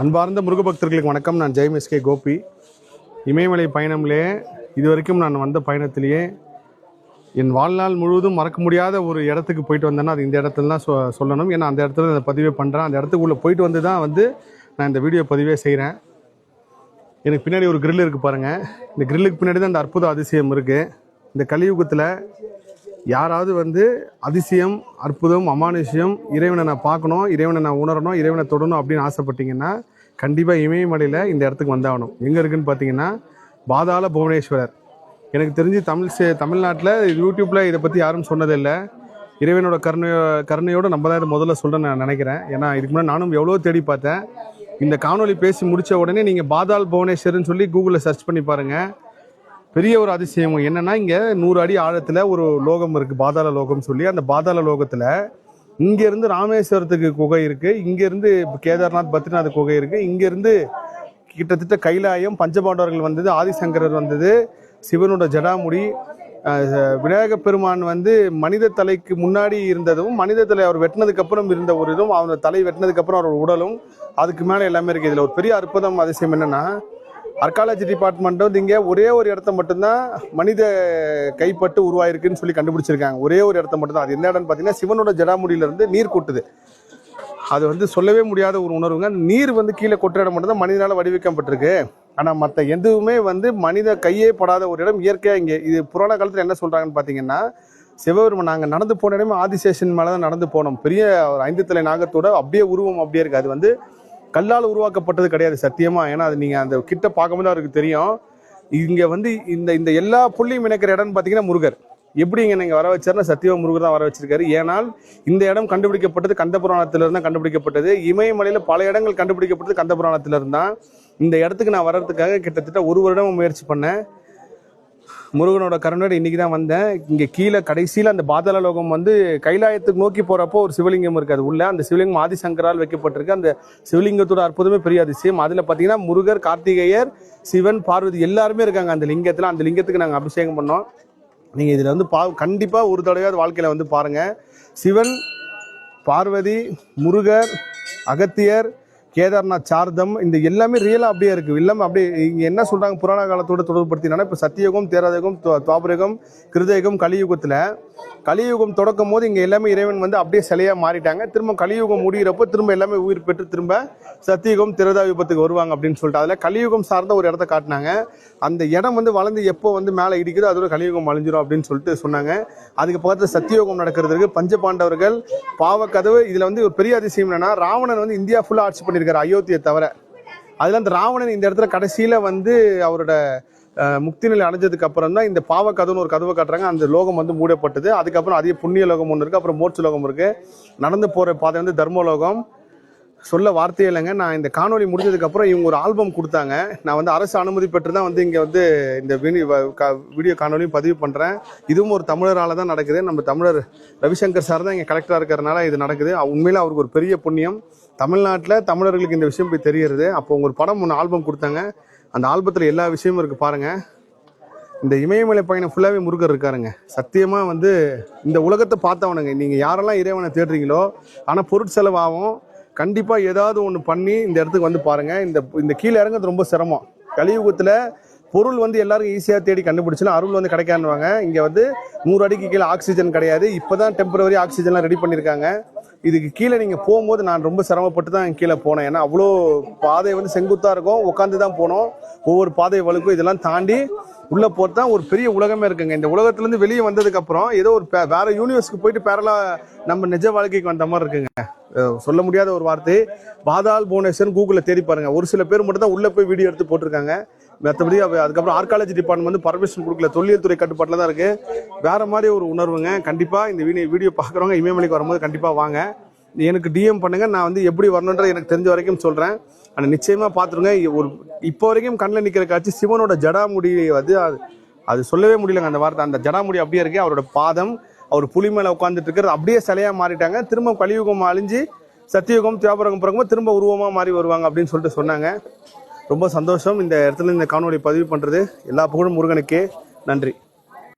அன்பார்ந்த முருகபக்தர்களுக்கு வணக்கம். நான் ஜெயம் எஸ்கே கோபி. இமயமலை பயணம்லே இது வரைக்கும் நான் வந்த பயணத்திலேயே என் வாழ்நாள் முழுவதும் மறக்க முடியாத ஒரு இடத்துக்கு போயிட்டு வந்தேன்னா அது இந்த இடத்துல தான் சொ சொல்லணும். ஏன்னா அந்த இடத்துல இந்த பதிவே பண்ணுறேன் அந்த இடத்துக்குள்ளே போயிட்டு வந்து தான் வந்து நான் இந்த வீடியோ பதிவே செய்கிறேன் எனக்கு பின்னாடி ஒரு கிரில் இருக்குது பாருங்கள் இந்த கிரில்லுக்கு பின்னாடி தான் இந்த அற்புத அதிசயம் இருக்குது இந்த கலியுகத்தில் யாராவது வந்து அதிசயம் அற்புதம் அமானுஷ்யம் இறைவனை நான் பார்க்கணும் இறைவனை நான் உணரணும் இறைவனை தொடணும் அப்படின்னு ஆசைப்பட்டீங்கன்னா கண்டிப்பாக இமயமலையில் இந்த இடத்துக்கு வந்தாகணும். எங்கே இருக்குன்னு பார்த்தீங்கன்னா பாதாள புவனேஸ்வரர். எனக்கு தெரிஞ்சு தமிழ் சே தமிழ்நாட்டில் யூடியூப்பில் இதை பற்றி யாரும் சொன்னதில்லை. இறைவனோட கருணையோ கருணையோடு நம்ம தான் இதை முதல்ல சொல்ல நான் நினைக்கிறேன். ஏன்னா இதுக்கு முன்னாடி நானும் எவ்வளோ தேடி பார்த்தேன். இந்த காணொலி பேசி முடித்த உடனே நீங்கள் பாதாள் புவனேஸ்வரர்னு சொல்லி கூகுளில் சர்ச் பண்ணி பாருங்கள் பெரிய ஒரு அதிசயம். என்னன்னா இங்க நூறு அடி ஆழத்துல ஒரு லோகம் இருக்கு பாதாள லோகம் சொல்லி. அந்த பாதாள லோகத்துல இங்க இருந்து ராமேஸ்வரத்துக்கு குகை இருக்கு இங்க இருந்து கேதார்நாத் பத்ரிநாத் குகை இருக்கு இங்க இருந்து கிட்டத்தட்ட கைலாயம் பஞ்சபாண்டவர்கள் வந்தது ஆதிசங்கரர் வந்தது சிவனோட ஜடாமுடி விநாயக பெருமான் வந்து மனித தலைக்கு முன்னாடி இருந்ததும் மனித தலை அவர் வெட்டினதுக்கு அப்புறம் இருந்த ஒரு இதுவும் அவர் தலை வெட்டினதுக்கு அப்புறம் அவரோட உடலும் அதுக்கு மேலே எல்லாமே இருக்கு. இதுல ஒரு பெரிய அற்புதம் அதிசயம் என்னன்னா அர்காலஜி டிபார்ட்மெண்ட் வந்து இங்கே ஒரே ஒரு இடத்த மட்டும்தான் மனித கைப்பட்டு உருவாயிருக்குன்னு சொல்லி கண்டுபிடிச்சிருக்காங்க. ஒரே ஒரு இடத்த மட்டும்தான். அது எந்த இடம்னு பார்த்தீங்கன்னா சிவனோட ஜடாமுடியிலேருந்து நீர் கொட்டுது. அது வந்து சொல்லவே முடியாத ஒரு உணர்வுங்க. நீர் வந்து கீழே கொட்டுற இடம் மட்டும்தான் மனிதனால் வடிவமைக்கப்பட்டிருக்கு ஆனால் மற்ற எதுவுமே வந்து மனித கையே படாத ஒரு இடம். இயற்கையாக இங்கே இது புராண காலத்தில் என்ன சொல்கிறாங்கன்னு பார்த்தீங்கன்னா சிவபெருமன் நாங்கள் நடந்து போன இடமே ஆதிசேஷன் மேலே தான் நடந்து போனோம். பெரிய ஒரு ஐந்து தலை நாகத்தோட அப்படியே உருவம் அப்படியே இருக்குது அது வந்து கல்லால் உருவாக்கப்பட்டது கிடையாது சத்தியமா. ஏன்னா அது நீங்கள் அந்த கிட்ட பார்க்கும்போது அவருக்கு தெரியும். இங்கே வந்து இந்த இந்த எல்லா புள்ளியும் இணைக்கிற இடம்னு பார்த்தீங்கன்னா முருகர். எப்படி இங்கே நீங்கள் வர வச்சார்னா சத்தியவ முருகர் தான் வர வச்சிருக்காரு. ஏனால் இந்த இடம் கண்டுபிடிக்கப்பட்டது கந்த புராணத்திலிருந்து தான் கண்டுபிடிக்கப்பட்டது. இமயமலையில் பல இடங்கள் கண்டுபிடிக்கப்பட்டது கந்த புராணத்திலிருந்து தான் இந்த இடத்துக்கு நான் வர்றதுக்காக கிட்டத்தட்ட ஒரு வருடம் முயற்சி பண்ணேன். முருகனோட கருணோட இன்னைக்கு தான் வந்தேன். இங்கே கீழே கடைசியில் அந்த பாதாள லோகம் வந்து கைலாயத்துக்கு நோக்கி போகிறப்போ ஒரு சிவலிங்கம் இருக்குது அது உள்ள அந்த சிவலிங்கம் ஆதிசங்கரால் வைக்கப்பட்டிருக்கு. அந்த சிவலிங்கத்தோட அற்புதமே பெரிய அதிசயம். அதில் பார்த்தீங்கன்னா முருகர் கார்த்திகேயர் சிவன் பார்வதி எல்லாருமே இருக்காங்க. அந்த லிங்கத்தில் அந்த லிங்கத்துக்கு நாங்கள் அபிஷேகம் பண்ணோம். நீங்கள் இதில் வந்து பா கண்டிப்பாக ஒரு தடவையாவது வாழ்க்கையில் வந்து பாருங்கள் சிவன் பார்வதி முருகர் அகத்தியர் கேதார்நாத் சார்தம் இந்த எல்லாமே ரியலாக அப்படியே இருக்குது எல்லாமே அப்படியே இங்கே என்ன சொல்கிறாங்க புராண காலத்தோட தொடர்படுத்தினா இப்போ சத்தியகம் தேராதகம் துவாபரகம் கிருதயகம் கலியுகத்தில். கலியுகம் தொடக்கும் போது இங்கே எல்லாமே இறைவன் வந்து அப்படியே சிலையாக மாறிட்டாங்க. திரும்ப கலியுகம் முடிகிறப்போ திரும்ப எல்லாமே உயிர் பெற்று திரும்ப சத்தியுகம் திரதா விபத்துக்கு வருவாங்க அப்படின்னு சொல்லிட்டு. அதில் கலியுகம் சார்ந்த ஒரு இடத்த காட்டினாங்க. அந்த இடம் வந்து வளர்ந்து எப்போ வந்து மேலே இடிக்குதோ அதோட கலியுகம் அழிஞ்சிரும் அப்படின்னு சொல்லிட்டு சொன்னாங்க. அதுக்கு பக்கத்தில் சத்தியோகம் நடக்கிறதுக்கு பஞ்ச பாண்டவர்கள் பாவக்கதவு இதில் வந்து ஒரு பெரிய அதிசயம் என்னன்னா ராவணன் வந்து இந்தியா ஃபுல்லாக ஆட்சி இருக்கிற அயோத்தியை தவிர அதில் அந்த ராவணன் இந்த இடத்துல கடைசியில் வந்து அவரோட முக்தி நிலை அடைஞ்சதுக்கு அப்புறம் தான் இந்த பாவ கதவுன்னு ஒரு கதவை காட்டுறாங்க. அந்த லோகம் வந்து மூடப்பட்டது. அதுக்கப்புறம் அதிக புண்ணிய லோகம் ஒன்று இருக்குது அப்புறம் மோட்ச லோகம் இருக்குது நடந்து போகிற பாதை வந்து தர்மலோகம். சொல்ல வார்த்தையே இல்லைங்க. நான் இந்த காணொலி முடிஞ்சதுக்கப்புறம் இவங்க ஒரு ஆல்பம் கொடுத்தாங்க. நான் வந்து அரசு அனுமதி பெற்று தான் வந்து இங்கே வந்து இந்த வீடியோ காணொலியும் பதிவு பண்ணுறேன் இதுவும் ஒரு தமிழரால் தான் நடக்குது. நம்ம தமிழர் ரவிசங்கர் சார் தான் இங்கே கலெக்டராக இருக்கிறனால இது நடக்குது. உண்மையில் அவருக்கு ஒரு பெரிய புண்ணியம். தமிழ்நாட்டில் தமிழர்களுக்கு இந்த விஷயம் போய் தெரிகிறது அப்போ ஒரு படம் ஒன்று ஆல்பம் கொடுத்தாங்க. அந்த ஆல்பத்தில் எல்லா விஷயமும் இருக்குது பாருங்கள் இந்த இமயமலை பயணம் ஃபுல்லாகவே முருகர் இருக்காருங்க. சத்தியமாக வந்து இந்த உலகத்தை பார்த்தவனுங்க. நீங்கள் யாரெல்லாம் இறைவனை தேடுறீங்களோ ஆனால் பொருட்செலவாகும் கண்டிப்பாக ஏதாவது ஒன்று பண்ணி இந்த இடத்துக்கு வந்து பாருங்கள் இந்த இந்த கீழே இறங்குறது ரொம்ப சிரமம். கலியுகத்தில் பொருள் வந்து எல்லாருக்கும் ஈஸியாக தேடி கண்டுபிடிச்சலாம் அருள் வந்து கிடைக்காதுவாங்க இங்கே வந்து நூறு அடிக்கு கீழே ஆக்சிஜன் கிடையாது. இப்போ தான் டெம்பரவரி ஆக்சிஜன்லாம் ரெடி பண்ணியிருக்காங்க இதுக்கு கீழே நீங்கள் போகும்போது நான் ரொம்ப சிரமப்பட்டு தான் கீழே போனேன். ஏன்னா அவ்வளோ பாதை வந்து செங்குத்தாக இருக்கும். உட்காந்து தான் போனோம். ஒவ்வொரு பாதை வழுக்கும். இதெல்லாம் தாண்டி உள்ளே போகிறது தான் ஒரு பெரிய உலகமே இருக்குங்க. இந்த உலகத்துலேருந்து வெளியே வந்ததுக்கப்புறம் ஏதோ ஒரு பே- வேற யூனிவர்ஸ்க்கு போயிட்டு பேரலா நம்ம நிஜ வாழ்க்கைக்கு வந்த மாதிரி இருக்குங்க. சொல்ல முடியாத ஒரு வார்த்தை. பாதாள் புவனேஸ்வரன் கூகுளில் தேடி பாருங்கள் ஒரு சில பேர் மட்டும் தான் உள்ளே போய் வீடியோ எடுத்து போட்டிருக்காங்க. மற்றபடி அதுக்கப்புறம் ஆர்காலஜி டிபார்ட்மெண்ட் வந்து பர்மிஷன் கொடுக்கல. தொல்லியல் துறை கட்டுப்பாட்டில் தான் இருக்குது வேறு மாதிரி ஒரு உணர்வுங்க. கண்டிப்பாக இந்த வீடியோ வீடியோ பார்க்குறவங்க இமயமலைக்கு வரும்போது கண்டிப்பாக வாங்க. எனக்கு டிஎம் பண்ணுங்கள் நான் வந்து எப்படி வரணுன்றது எனக்கு தெரிஞ்ச வரைக்கும் சொல்கிறேன் ஆனால் நிச்சயமாக பார்த்துருங்க. ஒரு இப்போ வரைக்கும் கண்ணில் நிற்கிற காட்சி சிவனோட ஜடாமுடி வந்து அது அது சொல்லவே முடியலங்க அந்த வார்த்தை. அந்த ஜடாமுடி அப்படியே இருக்கு. அவரோட பாதம் அவர் புலி மேலே உட்காந்துட்டு இருக்கிறது அப்படியே சிலையா மாறிட்டாங்க. திரும்ப கலியுகம் அழிஞ்சு சத்தியுகம் தியாபரகம் பிறகும்போது திரும்ப உருவமா மாறி வருவாங்க அப்படின்னு சொல்லிட்டு சொன்னாங்க. ரொம்ப சந்தோஷம். இந்த இடத்துல இந்த காணொளி பதிவு பண்றது. எல்லா புகழும் முருகனுக்கே. நன்றி.